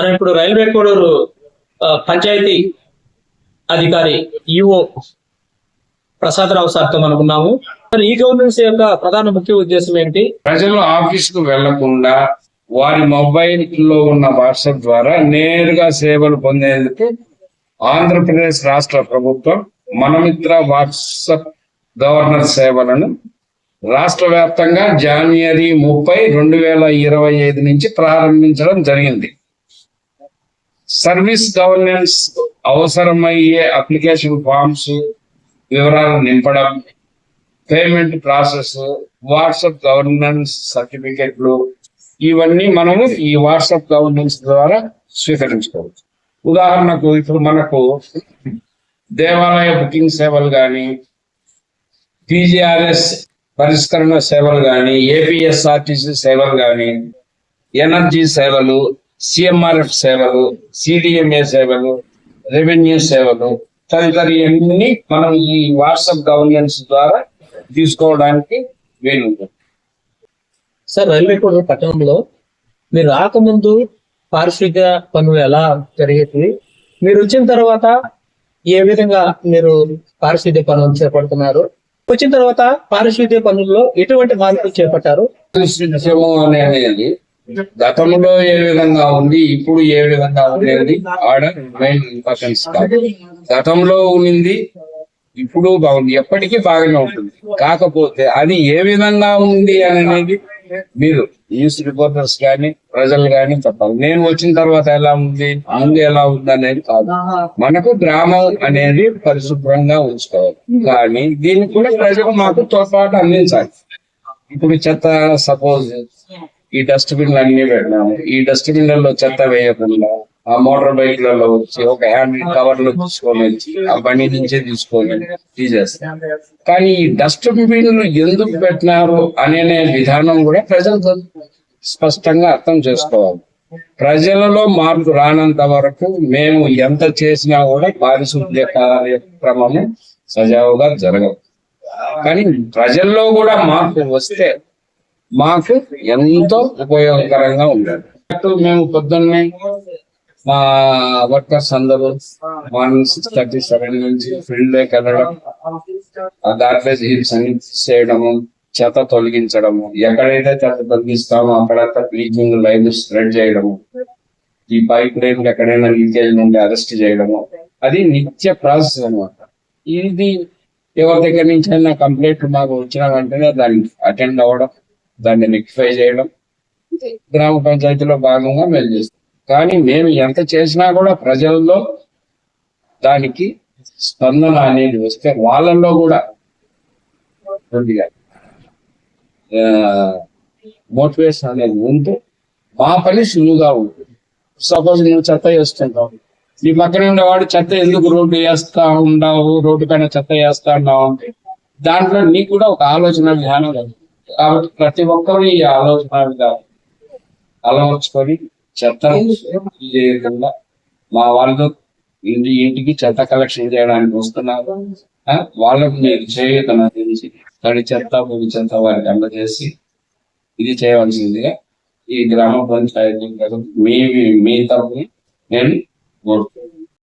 మనం ఇప్పుడు రైల్వే కోడూరు పంచాయతీ అధికారి ఈఓ ప్రసాదరావు సార్తో మనం ఉన్నాము. మరి ఈ గవర్నెన్స్ యొక్క ప్రధాన ముఖ్య ఉద్దేశం ఏంటి? ప్రజలు ఆఫీస్కు వెళ్ళకుండా వారి మొబైల్లో ఉన్న వాట్సాప్ ద్వారా నేరుగా సేవలు పొందేందుకు ఆంధ్రప్రదేశ్ రాష్ట్ర ప్రభుత్వం మనమిత్ర వాట్సాప్ గవర్నర్ సేవలను రాష్ట్ర వ్యాప్తంగా జనవరి ముప్పై రెండు వేల ఇరవై ఐదు నుంచి ప్రారంభించడం జరిగింది. సర్వీస్ గవర్నెన్స్ అవసరమయ్యే అప్లికేషన్ ఫామ్స్ వివరాలు నింపడం పేమెంట్ ప్రాసెస్ వాట్సాప్ గవర్నెన్స్ సర్టిఫికెట్లు ఇవన్నీ మనము ఈ వాట్సాప్ గవర్నెన్స్ ద్వారా స్వీకరించుకోవచ్చు. ఉదాహరణకు ఇప్పుడు మనకు దేవాలయ బుకింగ్ సేవలు కానీ పీజీఆర్ఎస్ పరిష్కరణ సేవలు కానీ ఏపీఎస్ఆర్టీసీ సేవలు కానీ ఎనర్జీ సేవలు సిఎంఆర్ఎఫ్ సేవలు సిడిఎంఏ సేవలు రెవెన్యూ సేవలు తదితరవన్నీ మనం ఈ వాట్సాప్ గవర్నెన్స్ ద్వారా తీసుకోవడానికి వీలుంటుంది. సార్ రైల్వే కోడూరు పట్టణంలో మీరు రాకముందు పారిశుద్ధ్య పనులు ఎలా జరిగేది మీరు వచ్చిన తర్వాత ఏ విధంగా మీరు పారిశుద్ధ్య పనులు చేపడుతున్నారు? వచ్చిన తర్వాత పారిశుద్ధ్య పనుల్లో ఎటువంటి మార్పులు చేపట్టారు? విషయము అనేది గతంలో ఏ విధంగా ఉంది ఇప్పుడు ఏ విధంగా ఉండేది ఆడ మెయిన్ ఇంపార్టెన్స్ కాదు. గతంలో ఉన్నింది ఇప్పుడు బాగుంది. ఎప్పటికీ బాగానే ఉంటుంది. కాకపోతే అది ఏ విధంగా ఉంది అనేది మీరు న్యూస్ రిపోర్టర్స్ కానీ ప్రజలు కానీ చెప్పాలి. నేను వచ్చిన తర్వాత ఎలా ఉంది ముందు ఎలా ఉంది అనేది కాదు. మనకు గ్రామం అనేది పరిశుభ్రంగా ఉంచుకోవాలి. కానీ దీనికి కూడా ప్రజలు మాకు తోడ్పాటు అందించాలి. ఇప్పుడు చెత్త సపోజ్ ఈ డస్ట్ బిన్ అన్ని పెట్టినాము ఈ డస్ట్ బిన్లలో చెత్త వేయకుండా ఆ మోటార్ బైక్లలో వచ్చి ఒక హ్యాండ్ కవర్లు తీసుకొని వచ్చి ఆ బండి నుంచే తీసుకొని తీసేస్తాం. కానీ ఈ డస్ట్ బిన్లు ఎందుకు పెట్టినారు అనే విధానం కూడా ప్రజలు స్పష్టంగా అర్థం చేసుకోవాలి. ప్రజలలో మార్పు రానంత వరకు మేము ఎంత చేసినా కూడా పారిశుద్ధ్య కార్యక్రమము సజావుగా జరగదు కానీ ప్రజల్లో కూడా మార్పు వస్తే మాకు ఎంతో ఉపయోగకరంగా ఉండదు. అటు మేము పొద్దున్నే మా వర్కర్స్ అందరూ మార్నింగ్ సిక్స్ థర్టీ సెవెన్ నుంచి ఫీల్డ్లోకి వెళ్ళడం ఆ గార్బేజ్ హీల్స్ అన్ని చేయడము చెత్త తొలగించడము ఎక్కడైతే చెత్త తొలగిస్తామో అక్కడంతా బ్లీచింగ్ లైన్ స్ప్రెడ్ చేయడము ఈ పైప్ లైన్ ఎక్కడైనా లీకేజ్ నుండి అరెస్ట్ చేయడము. అది నిత్య ప్రాసెస్ అన్నమాట. ఇది ఎవరి దగ్గర నుంచి అయినా కంప్లైంట్ మాకు వచ్చిన వెంటనే దాన్ని అటెండ్ అవ్వడం దాన్ని రెక్టిఫై చేయడం గ్రామ పంచాయతీలో భాగంగా మేము చేస్తాం. కానీ మేము ఎంత చేసినా కూడా ప్రజల్లో దానికి స్పందన అనేది వస్తే వాళ్ళల్లో కూడా కొద్దిగా మోటివేషన్ అనేది ఉంటే మా పని సులువుగా ఉంటుంది. సపోజ్ నువ్వు చెత్త వేస్తుంటావు నీ పక్కన ఉండేవాడు చెత్త ఎందుకు రోడ్డు వేస్తా ఉండవు రోడ్డు పైన చెత్త వేస్తా ఉన్నావు అంటే దాంట్లో నీకు కూడా ఒక ఆలోచన విధానం కలుగుతుంది. కాబట్టి ప్రతి ఒక్కరు ఈ ఆలోచన విధానం అలవర్చుకొని చెత్త చేయకుండా మా వాళ్ళు ఇంటి ఇంటికి చెత్త కలెక్షన్ చేయడానికి వస్తున్నారు. వాళ్ళకు మీరు చేయతన తెలిసి తడి చెత్త పొడి చెత్త వారికి అందజేసి ఇది చేయవలసిందిగా ఈ గ్రామ పంచాయతీ మీ మీ తరఫున నేను కోరుతున్నాను.